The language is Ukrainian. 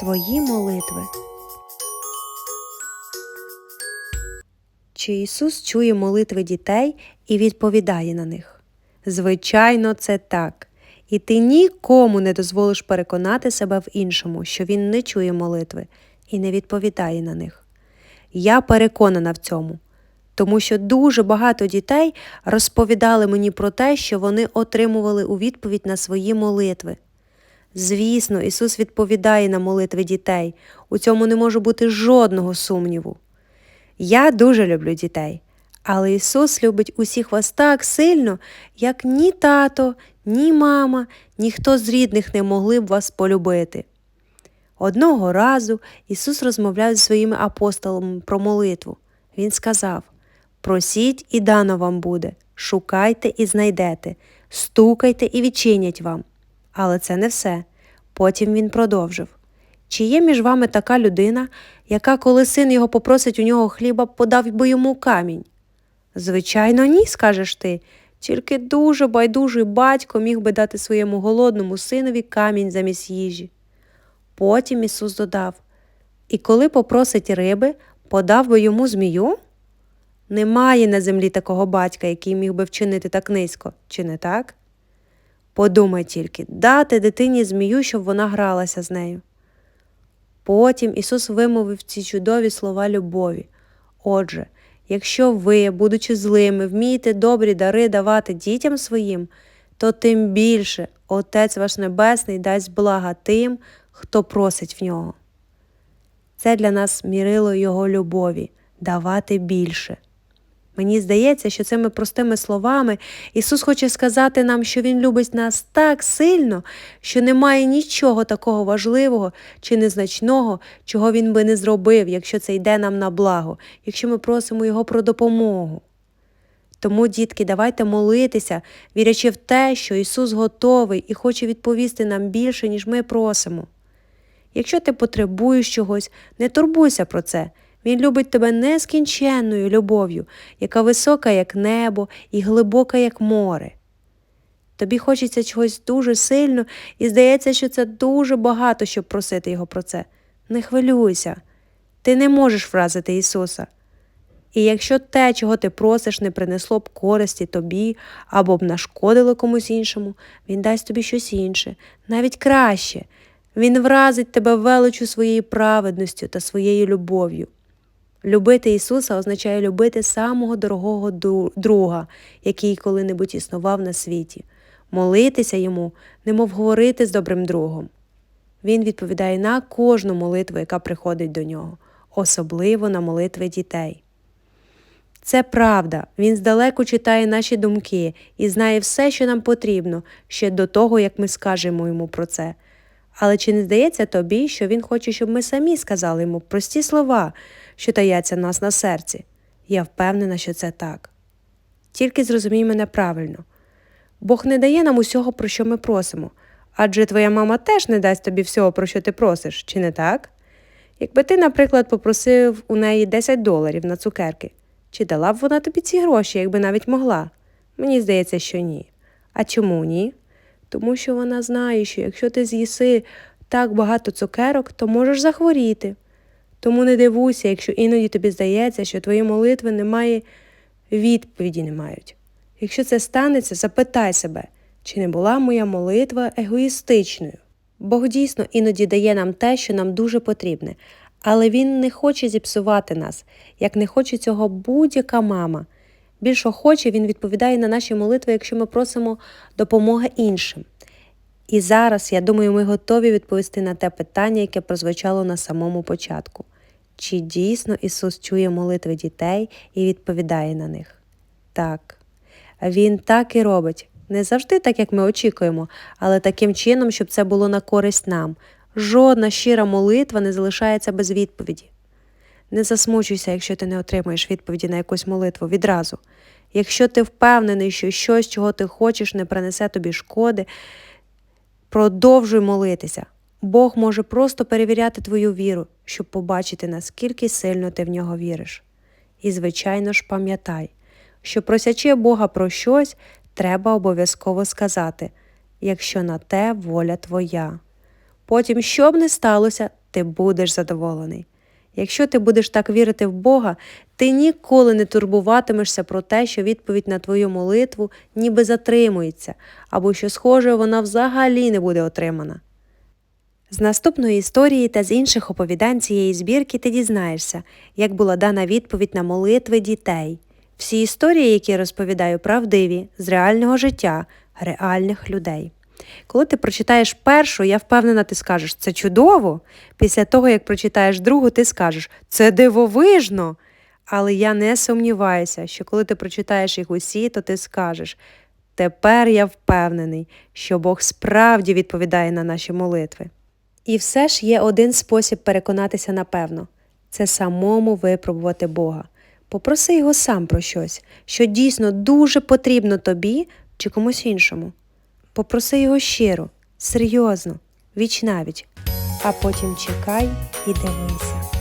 Твої молитви. Чи Ісус чує молитви дітей і відповідає на них? Звичайно, це так. І ти нікому не дозволиш переконати себе в іншому, що Він не чує молитви і не відповідає на них. Я переконана в цьому, тому що дуже багато дітей розповідали мені про те, що вони отримували у відповідь на свої молитви. Звісно, Ісус відповідає на молитви дітей, у цьому не може бути жодного сумніву. Я дуже люблю дітей, але Ісус любить усіх вас так сильно, як ні тато, ні мама, ніхто з рідних не могли б вас полюбити. Одного разу Ісус розмовляв зі своїми апостолами про молитву. Він сказав: Просіть і дано вам буде, шукайте і знайдете, стукайте і відчинять вам. Але це не все. Потім він продовжив. Чи є між вами така людина, яка, коли син його попросить у нього хліба, подав би йому камінь? Звичайно, ні, скажеш ти. Тільки дуже байдужий батько міг би дати своєму голодному синові камінь замість їжі. Потім Ісус додав І коли попросить риби, подав би йому змію? Немає на землі такого батька, який міг би вчинити так низько, чи не так? Подумай тільки дати дитині змію, щоб вона гралася з нею. Потім Ісус вимовив ці чудові слова любові. Отже, якщо ви, будучи злими, вмієте добрі дари давати дітям своїм, то тим більше Отець ваш Небесний дасть блага тим, хто просить в нього. Це для нас мірило Його любові давати більше. Мені здається, що цими простими словами Ісус хоче сказати нам, що Він любить нас так сильно, що немає нічого такого важливого чи незначного, чого Він би не зробив, якщо це йде нам на благо, якщо ми просимо Його про допомогу. Тому, дітки, давайте молитися, вірячи в те, що Ісус готовий і хоче відповісти нам більше, ніж ми просимо. Якщо ти потребуєш чогось, не турбуйся про це. Він любить тебе нескінченною любов'ю, яка висока, як небо, і глибока, як море. Тобі хочеться чогось дуже сильно, і здається, що це дуже багато, щоб просити його про це. Не хвилюйся, ти не можеш вразити Ісуса. І якщо те, чого ти просиш, не принесло б користі тобі або б нашкодило комусь іншому, Він дасть тобі щось інше, навіть краще. Він вразить тебе величу своєю праведністю та своєю любов'ю. Любити Ісуса означає любити самого дорогого друга, який коли-небудь існував на світі, молитися йому, немов говорити з добрим другом. Він відповідає на кожну молитву, яка приходить до нього, особливо на молитви дітей. Це правда, він здалеку читає наші думки і знає все, що нам потрібно, ще до того, як ми скажемо йому про це. Але чи не здається тобі, що він хоче, щоб ми самі сказали йому прості слова, що таяться нас на серці? Я впевнена, що це так. Тільки зрозумій мене правильно. Бог не дає нам усього, про що ми просимо, адже твоя мама теж не дасть тобі всього, про що ти просиш, чи не так? Якби ти, наприклад, попросив у неї 10 доларів на цукерки, чи дала б вона тобі ці гроші, якби навіть могла? Мені здається, що ні. А чому ні? Тому що вона знає, що якщо ти з'їси так багато цукерок, то можеш захворіти. Тому не дивуйся, якщо іноді тобі здається, що твої молитви немає відповіді не мають. Якщо це станеться, запитай себе, чи не була моя молитва егоїстичною. Бог дійсно іноді дає нам те, що нам дуже потрібне, але Він не хоче зіпсувати нас, як не хоче цього будь-яка мама. Більш охоче він відповідає на наші молитви, якщо ми просимо допомоги іншим. І зараз, я думаю, ми готові відповісти на те питання, яке прозвучало на самому початку. Чи дійсно Ісус чує молитви дітей і відповідає на них? Так. Він так і робить. Не завжди так, як ми очікуємо, але таким чином, щоб це було на користь нам. Жодна щира молитва не залишається без відповіді. Не засмучуйся, якщо ти не отримаєш відповіді на якусь молитву відразу. Якщо ти впевнений, що щось, чого ти хочеш, не принесе тобі шкоди, продовжуй молитися. Бог може просто перевіряти твою віру, щоб побачити, наскільки сильно ти в нього віриш. І, звичайно ж, пам'ятай, що просячи Бога про щось, треба обов'язково сказати, якщо на те воля твоя. Потім, що б не сталося, ти будеш задоволений. Якщо ти будеш так вірити в Бога, ти ніколи не турбуватимешся про те, що відповідь на твою молитву ніби затримується, або що, схоже, вона взагалі не буде отримана. З наступної історії та з інших оповідань цієї збірки ти дізнаєшся, як була дана відповідь на молитви дітей. Всі історії, які розповідаю, правдиві, з реального життя, реальних людей. Коли ти прочитаєш першу, я впевнена, ти скажеш це чудово. Після того, як прочитаєш другу, ти скажеш це дивовижно. Але я не сумніваюся, що коли ти прочитаєш їх усі, то ти скажеш тепер я впевнений, що Бог справді відповідає на наші молитви. І все ж є один спосіб переконатися напевно це самому випробувати Бога. Попроси його сам про щось, що дійсно дуже потрібно тобі чи комусь іншому. Попроси його щиро, серйозно, віч навіч, а потім чекай і дивися.